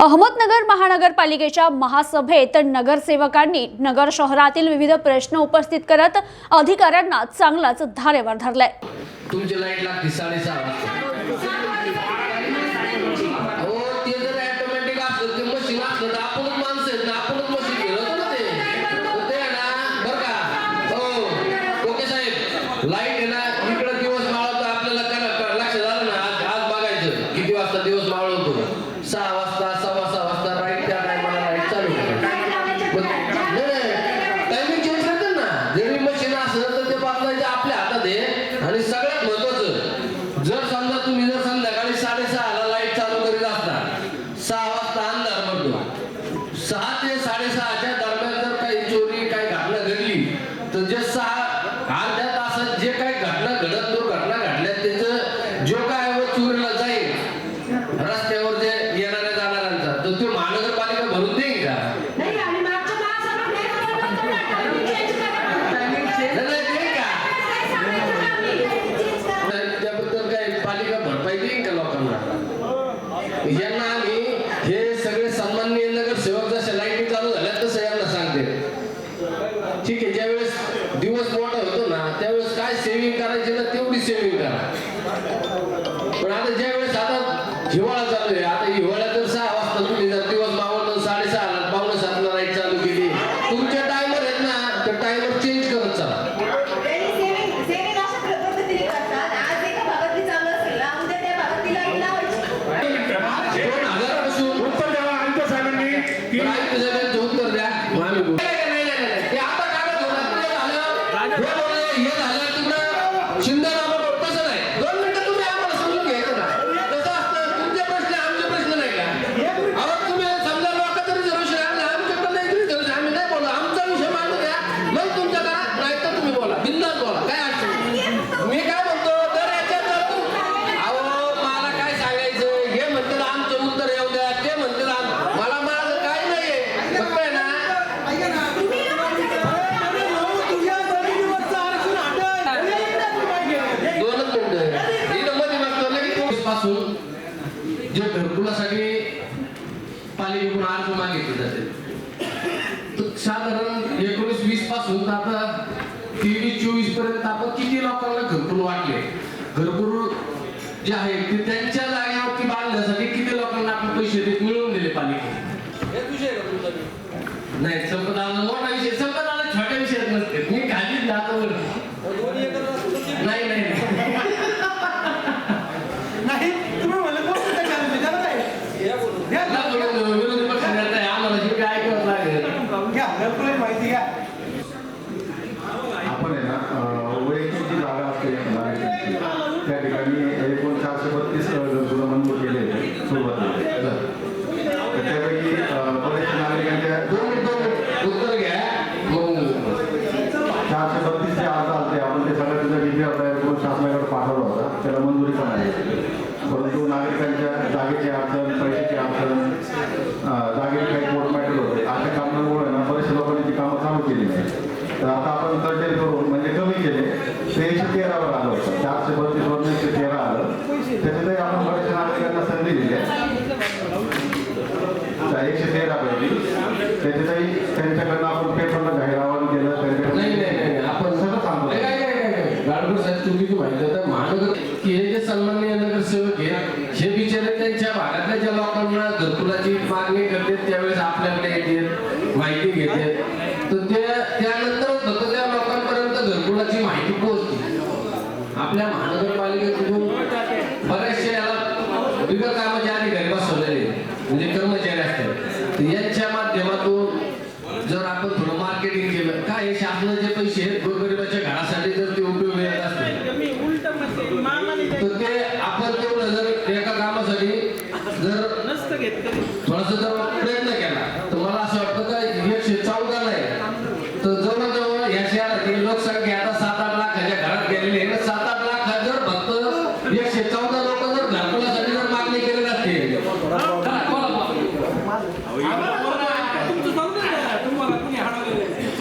अहमदनगर महानगरपालिकेच्या महासभेत नगरसेवकांनी नगर शहरातील विविध प्रश्न उपस्थित करत अधिकाऱ्यांना चांगलाच धारेवर धरलाय. लाइट त्यावेळेस काय सेव्हिंग करायची ना तेवढी सेविंग करा. पण आता ज्यावेळेस आता हिवाळा चालू आहे आता हिवाळ्यात ఏది అల్లాంటి కూడా చిందనా कुटुंबासाठी पालिकेकडून अर्ज मागितले जाते. साधारण एकोणीस वीसपासून आता तेवीस चोवीसपर्यंत आपण किती लोकांना घरकुल वाटले? घरकुल जे आहे ते त्यांच्या निधी आपला एकूण शासनाकडे पाठवला होता. त्याला मंजुरी पण आली परंतु नागरिकांच्या जागेची अडचण पैशाची अडचण जागेचे काही कोर्ट मॅटर होते. अशा कामांमुळे ना बरेचशे लोकांनी ती कामं चालू केली नाही. तर आता आपण तर्टेल करून म्हणजे कमी केले. तेशे तेरावर आलं होतं. चारशे बत्तीस वर एकशे तेरा आलं. त्याच्यातही आपण बरेचशे नागरिकांना संधी दिली एकशे तेरा पैकी. त्याच्यातही त्यांच्याकडनं महानगरसाठी तुम्ही माहिती आता महानगर की जे सन्माननीय नगरसेवक आहेत आमचा प्रयत्न केला. तर मला असं वाटतं का एकशे चौदा नाही तर जवळजवळ या शहरातील लोकसंख्या आता सात आठ लाखाच्या घरात गेलेली आहे. सात आठ लाख जर फक्त एकशे चौदा लोक जर घरकुलासाठी जर मागणी केली असते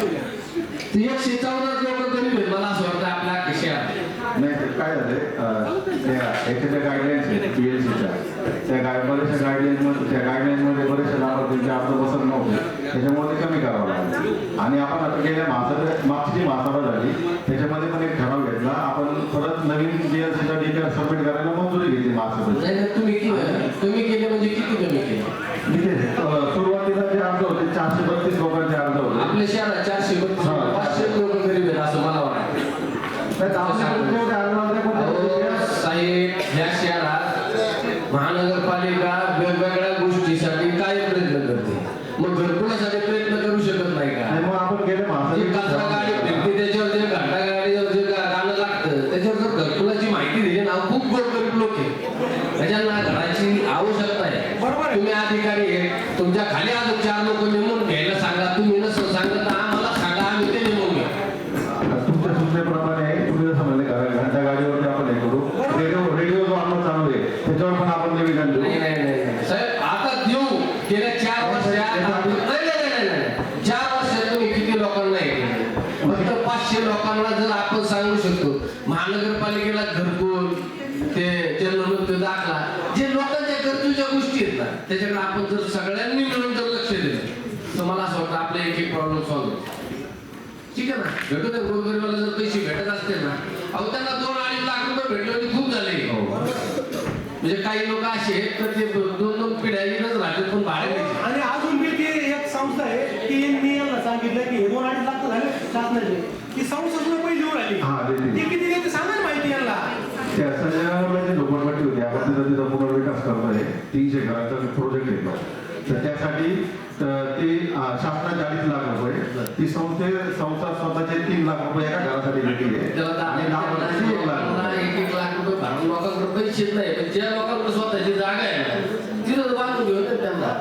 एकशे चौदा लोक गरीब मला असं वाटतं आपल्या खिशात नाही काय झालंय? एखाद्या गाईडलाईन्स आहेत पीएलसीच्या त्या गाय बऱ्याचशा गाईडलाईन मध्ये त्या म्हणजे अर्ध बसत नव्हते. त्याच्यामुळे ते कमी करावं लागलं. आणि आपण आता गेल्या मासा मागची जी मासाला झाली त्याच्यामध्ये पण एक ठराव घेतला. आपण परत नवीन जे साठी सबमिट करायला मंजुरी घेतली मासा तुम्ही तुम्ही केले म्हणजे किती कमी केलं? सुरुवातीला जे अर्ज होते चारशे बत्तीस लोकांचे अर्ज होते. आपले शहरात चारशे बत्तीस पाचशे लोक गरीब आहेत असं मला वाटतं. साहेब म्हणजे काही लोक असे आहेत तर ते दोन दोन पिढ्या राहतात पण भाडे द्यायचे. आणि अजून बी ती एक संस्था आहे की मी यांना सांगितलं की हे दोन अडीच लाख झाले शासनाचे. ती संस्था सुद्धा पहिली येऊन आली हा. ती किती देते सांगा ना माहिती यांना. होती आपण तिथं तिथं पुनर्विकास करतोय. तीनशे घराचा प्रोजेक्ट येतो तर त्यासाठी ते शासनाचे अडीच लाख रुपये. ती संस्थे संस्था स्वतःचे तीन लाख रुपये एका घरासाठी घेतली आहे. आणि लाख लोकांना रुपये. एक एक लाख रुपये भरून निश्चित नाही पण ज्या लोकांकडे स्वतःची जागा आहे ना तिथं बांधून घेऊन त्यांना.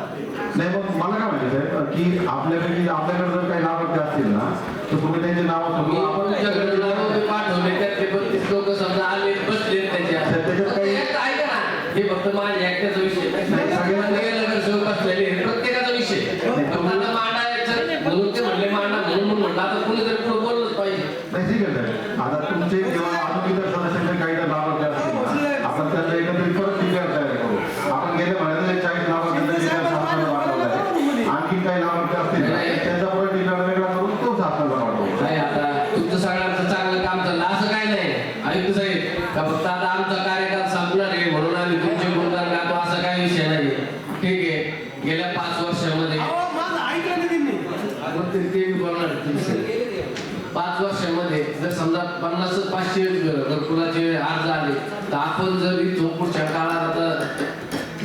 नाही मग मला काय माहिती की आपल्यापैकी आपल्याकडे जर काही लाभार्थी असतील ना तर तुम्ही त्यांचे नाव मी सांगून आपण तुमच्याकडे नावं ते पाठवले त्यातले बत्तीस लोक समजा आले बसले त्याच्या त्याच्यात काही- एक ऐका ना हे फक्त माझ्या एकट्याचा विषय नाही. सगळ्यांना नगरसेवक असलेले हे प्रत्येकाचा विषय तुम्हाला मांडायचं म्हणून ते म्हणले मांडा म्हणून म्हणून म्हणलं आता कुणीतरी पुढे बोललंच पाहिजे नाही ठीक आहे साहेब आता तुमचे किंवा अजून इतर सदस्यांचे काही जर लाभार्थी असतील ना आपण त्यांना एकत्रित परत डिक्लेअर तयार करू आपण गेल्या महिन्यात चाळीस लाभार्थ्यांचा डिक्लेअर शासनाला पाठवला आहे आणखी काही लाभार्थी असतील ना, त्यांचा परत डिक्लेअर वेगळा करून तो शासनाला पाठवू नाही आता तुमचं सगळ्यांचं चांगलं काम चाललं असं काय नाही ऐकू साहेब का फक्त आता आमचा कार्यकाल संपणार आहे म्हणून आम्ही तुमचे गुणगान गातो असं काही विषय नाही ठीक आहे गेल्या पाच वर्षामध्ये अहो माझं ऐकलं नाही त्यांनी आपण ते ते बी बोलणार तुम्ही. पाच वर्षामध्ये जर समजा पन्नास पाचशे घरकुलाचे अर्ज आले तर आपण जर इथून पुढच्या काळात आता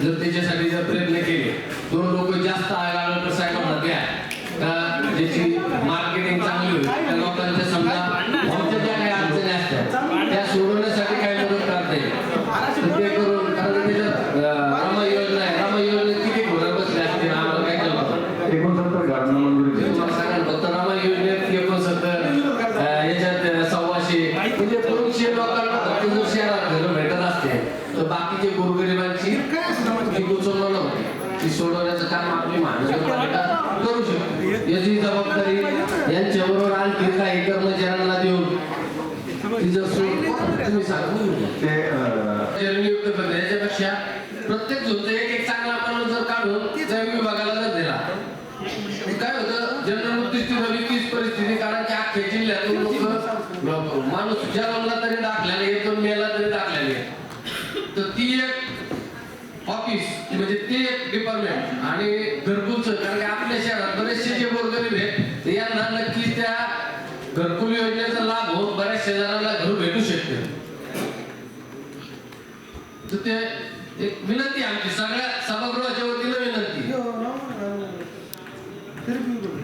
जर त्याच्यासाठी जर प्रयत्न केले दोन लोक जास्त आगाळ साहेबांना द्या का ज्याची मार्केटिंग चांगली होईल त्या लोकांच्या समजा आमच्या ज्या काही अडचणी असतात त्या सोडवण्यासाठी काही मदत करता येईल तर ते करून कारण त्याच्यात अं, रमा योजना आहे रमा योजनेत किती घोडं बसले असतील आम्हाला काय कळतं एकोणसत्तर घरांना मंजुरी दिली तुम्हाला सांगाल फक्त रमा योजनेत एकोणसत्तर अं, याच्यात अं, सव्वाशे म्हणजे दोनशे लोकांना फक्त जर शहरात घरं भेटत असते तर बाकीचे गोरगरिबांची काय असतं माहिती जी कुचंबना नव्हती ती सोडवण्याचं काम आपली महानगरपालिका करू शकते याची जबाबदारी यांच्याबरोबर आणखी काही कर्मचाऱ्यांना देऊन ती जर सोड तुम्ही सांगू? ते नियुक्त करते. याच्यापेक्षा प्रत्येक झोनचं एक एक चांगला माणूस जर काढून जैव विभागाला जर दिला काय होतं? जनरल नवी तीच परिस्थिती कारण की अख्ख्या जिल्ह्यातून लोक माणूस जन्मला तरी दाखल्याने येतो मेला तरी दाखल्याने तर ती एक ऑफिस म्हणजे ते डिपार्टमेंट आणि घरकुलचं कारण की आपल्या शहरात बरेचसे जे गोरगरीब आहेत यांना नक्कीच त्या घरकुल योजनेचा लाभ होऊन बऱ्याचशा जणांना घर भेटू शकते तर ते एक विनंती आहे आमची. सगळ्या सभागृहाच्या वतीनं विनंती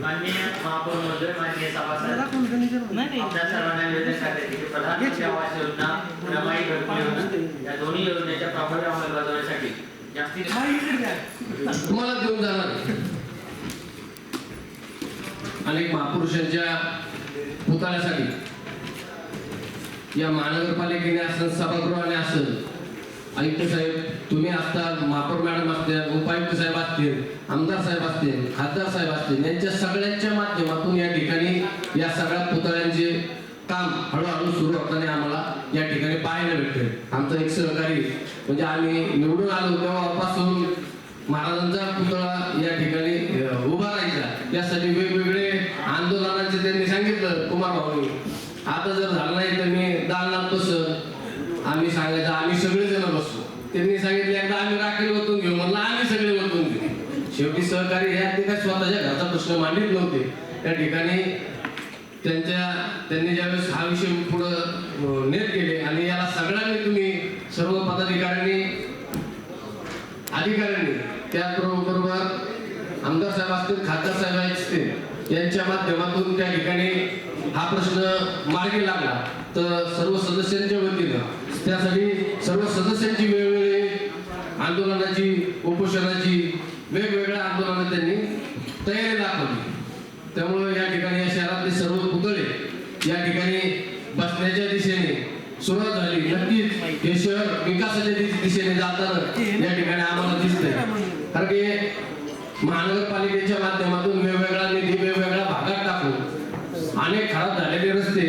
माननीय महापौर महोदय माननीय सभासद आपल्या सर्वांना निवेदन करण्यात येते प्रधानमंत्री आवास योजना रमाई घरकुल तुम्हाला घेऊन जाणार अनेक महापुरुषांच्या पुतळ्यासाठी. या महानगरपालिकेने असेल सभागृहाने असं आयुक्त साहेब तुम्ही असता महापौर मॅडम असतील उपायुक्त साहेब असतील आमदार साहेब असतील खासदार साहेब असतील यांच्या सगळ्यांच्या माध्यमातून या ठिकाणी या सगळ्या पुतळ्यांचे काम हळूहळू सुरू होताना आम्हाला या ठिकाणी पाहायला भेटते आमचा एक सहकारी म्हणजे आम्ही निवडून आलो तेव्हापासून महाराजांचा पुतळा या ठिकाणी उभा राहायचा यासाठी वेगवेगळे आंदोलनाचे त्यांनी सांगितलं कुमार भाऊनी. आता जर झालं नाही तर मी दालनात बसन आम्ही सांगायचं आम्ही सगळेजण बसू त्यांनी सांगितलं एकदा आम्ही राखील वतून घेऊ. म्हणलं आम्ही सगळे वतून घेऊ. शेवटी सहकारी हे अगदी काय स्वतःच्या घराचा प्रश्न मांडित नव्हते. त्या ठिकाणी त्यांच्या त्यांनी ज्यावेळेस हा विषय पुढं नेत गेले आणि याला सगळ्यांनी तुम्ही सर्व पदाधिकाऱ्यांनी अधिकाऱ्यांनी त्याचबरोबर आमदार साहेब असतील खासदार साहेब असतील यांच्या माध्यमातून त्या ठिकाणी हा प्रश्न मार्गी लागला. तर सर्व सदस्यांच्या वतीनं त्यासाठी सर्व सदस्यांची वेगवेगळी आंदोलनाची उपोषणाची वेगवेगळ्या आंदोलनं त्यांनी तयारी दाखवली. त्यामुळे या ठिकाणी या शहरातले सर्व पुतळे या ठिकाणी बसण्याच्या दिशेने सुरुवात झाली. नक्कीच हे शहर विकासाच्या दिशेने जाताना या ठिकाणी आम्हाला दिसतंय. कारण की महानगरपालिकेच्या माध्यमातून वेगवेगळा निधी वेगवेगळ्या भागात टाकून अनेक खराब झालेले रस्ते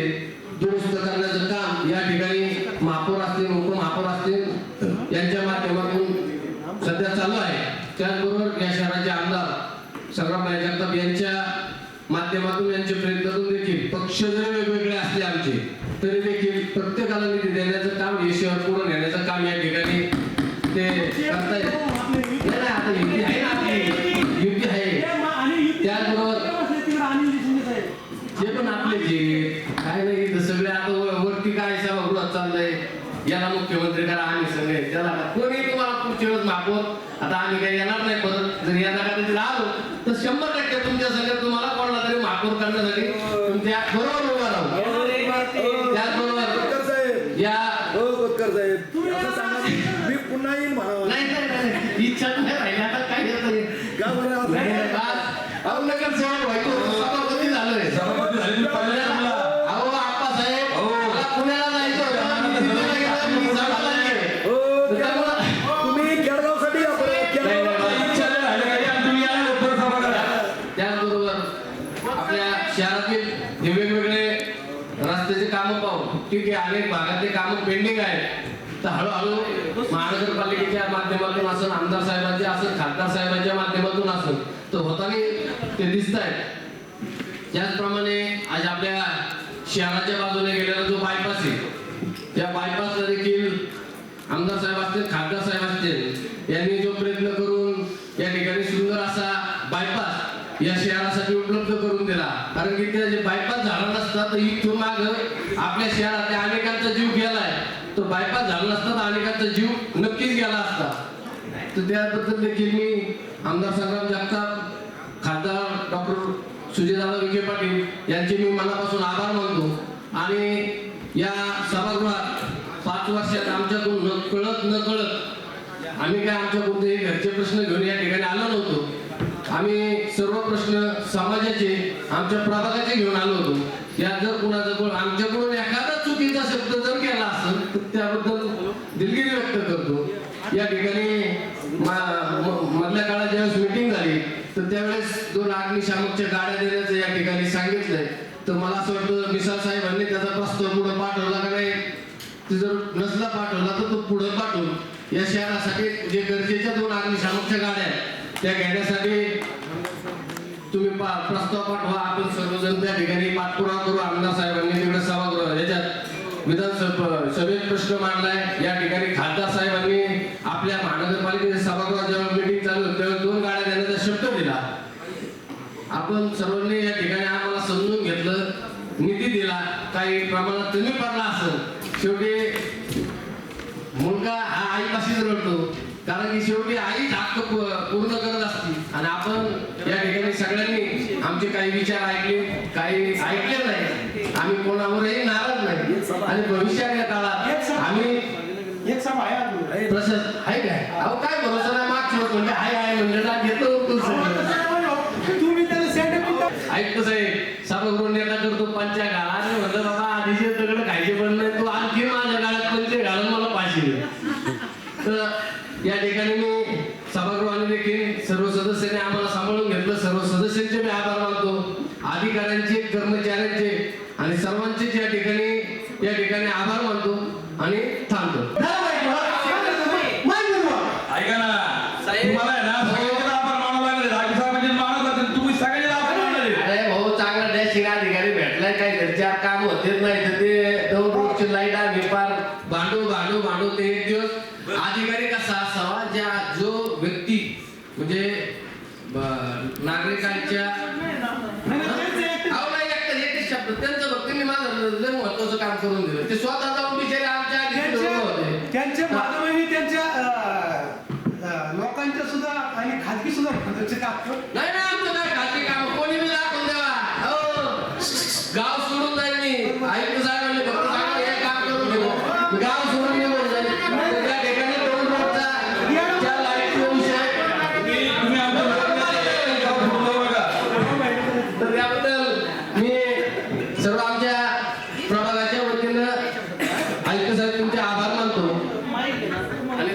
दुरुस्त करण्याचं काम या ठिकाणी महापौर असतील उपमहापौर असतील यांच्या माध्यमातून सध्या चालू आहे त्याचबरोबर या शहराचे आमदार संग्राम जगताप यांच्या माध्यमातून यांच्या प्रयत्नातून देखील पक्ष जरी वेगवेगळे असले आमचे तरी देखील प्रत्येकाला निधी देण्याचं काम हे शहर पुढे नेण्याचं काम या ठिकाणी ते करतायत नाही, नाही, आता युती आहे ना आपली युती आहे त्याचबरोबर ते पण आपले जे काय नाही इथं सगळे आता वर- वरती काय सभागृहात चाललंय याला मुख्यमंत्री करा आम्ही सगळे त्याला का- कोणी तुम्हाला पुढच्या वेळेस मागवत आता आम्ही काही येणार नाही परत जर यंदा कधी आलो तर शंभर टक्के तुमच्या संघात तुम्हाला कोणाला तरी मागपूर करण्यासाठी तुमच्या बरोबर उभा राहू त्याचबरोबर या हो कोतकर साहेब असं सांगा मी पुन्हा नाही नाही नाही इच्छा नाही राहिली. आता काय नाही? नाही, नाही. अहो नगरसेवक व्हायचो महानगरपालिकेच्या माध्यमातून असेल आमदार साहेबांच्या असेल खासदार साहेबांच्या माध्यमातून असेल तर होताना ते दिसत आहेत त्याचप्रमाणे आज आपल्या शहराच्या बाजूने गेलेला जो बायपास आहे त्या बायपासला देखील आमदार साहेब असतील खासदार साहेब असतील यांनी जो प्रयत्न करून या ठिकाणी सुंदर असा बायपास या शहरासाठी उपलब्ध करून दिला कारण की ते जे बायपास झाला नसता तर इथून माग आपल्या शहरात अनेकांचा जीव गेलाय तो बायपास झाला नसता तर अनेकांचा जीव नक्कीच गेला असता. तर त्याबद्दल देखील मी आमदार संग्राम जगताप खासदार डॉक्टर सुजयदादा विखे पाटील यांचे मी मनापासून आभार मानतो. आणि या सभागृहात पाच वर्षात आमच्याकडून न कळत न कळत आम्ही काय आमच्या कोणतेही घरचे प्रश्न घेऊन या ठिकाणी आलो नव्हतो. आम्ही सर्व प्रश्न समाजाचे आमच्या प्रभागाचे घेऊन आलो होतो. या जर कुणाजवळ आमच्याकडून एखादा चुकीचा शब्द जर केला असेल तर त्याबद्दल दिलगिरी व्यक्त करतो. या ठिकाणी मधल्या काळात ज्यावेळेस मिटिंग झाली तर त्यावेळेस दोन अग्निशामकच्या गाड्या देण्याचं या ठिकाणी सांगितलंय. तर मला असं वाटतं मिसाल साहेबांनी त्याचा प्रस्ताव पुढे पाठवला का नाही ते जर नसला पाठवला तर तो पुढे पाठवून या शहरासाठी जे गरजेच्या दोन अग्निशामकच्या गाड्या आहेत त्या घेण्यासाठी तुम्ही प्रस्ताव पाठवा. आपण सर्वजण त्या ठिकाणी पाठपुरावा करू. आमदार साहेबांनी तिकडे सभागृह याच्यात विधानसभा सभेत प्रश्न मांडलाय. या ठिकाणी खासदार साहेबांनी आपल्या महानगरपालिकेच्या सभागृहात जेव्हा मिटिंग चालू तेव्हा दोन गाड्या देण्याचा शब्द दिला. आपण सर्वांनी या ठिकाणी आम्हाला समजून घेतलं निधी दिला. काही प्रमाणात कमी पडला असेल शेवटी मुलगा हा आईपाशीच रडतो. कारण की शेवटी आई हक्क पू- पूर्ण करत असते आणि आपण या ठिकाणी सगळ्यांनी आमचे काही विचार ऐकले काही ऐकले नाही आम्ही कोणावरही नाराज नाही आणि भविष्याच्या काळात आम्ही एक सभा आहे आहे काय? अहो काय भरोसा नाही? मागची होत म्हणजे हाय हाय म्हणजे ना घेतो तो सगळं. तुम्ही त्याला सेंटर ऐकतो साहेब सभागृह नेता करतो पंचा घाला आणि म्हणलं बाबा आधीचे दगड खायचे पण नाही तू आणखी माझ्या गाळ्यात पंचे घालून मला पाचशे दे. तर या ठिकाणी मी सभागृहाने देखील सर्व सदस्यांनी आम्हाला सांभाळून घेतलं सर्व सदस्यांचे मी आभार मानतो अधिकाऱ्यांचे कर्मचाऱ्यांचे आणि सर्वांचेच या ठिकाणी या ठिकाणी आभार मानतो आणि थांबतो ऐका ना तुम्हाला आहे ना सगळ्यांचे आभार मानावं लागले राजू साहेबांचे मानत होते तुम्ही सगळ्यांचे आभार मानले अरे भाऊ चांगला डॅशिंग अधिकारी भेटलाय काय नाही तर ते दोन रोडची लाइट आम्ही फार भांडू भांडू भांडू ते एक दिवस अधिकारी कसा असावा ज्या जो व्यक्ती म्हणजे ब- नागरिकांच्या नाही, नाही, तेच आहे. अहो नाही एकटं एकच शब्द त्यांचं भक्तीने माझं लय महत्वाचं काम करून दिलं ते स्वतः जाऊन बिचारे आमच्या आधी तिथे उभे त्यांच्या होते त्यांच्या माधवांनी त्यांच्या अं, अं, लोकांच्या सुद्धा आणि खाजगी सुद्धा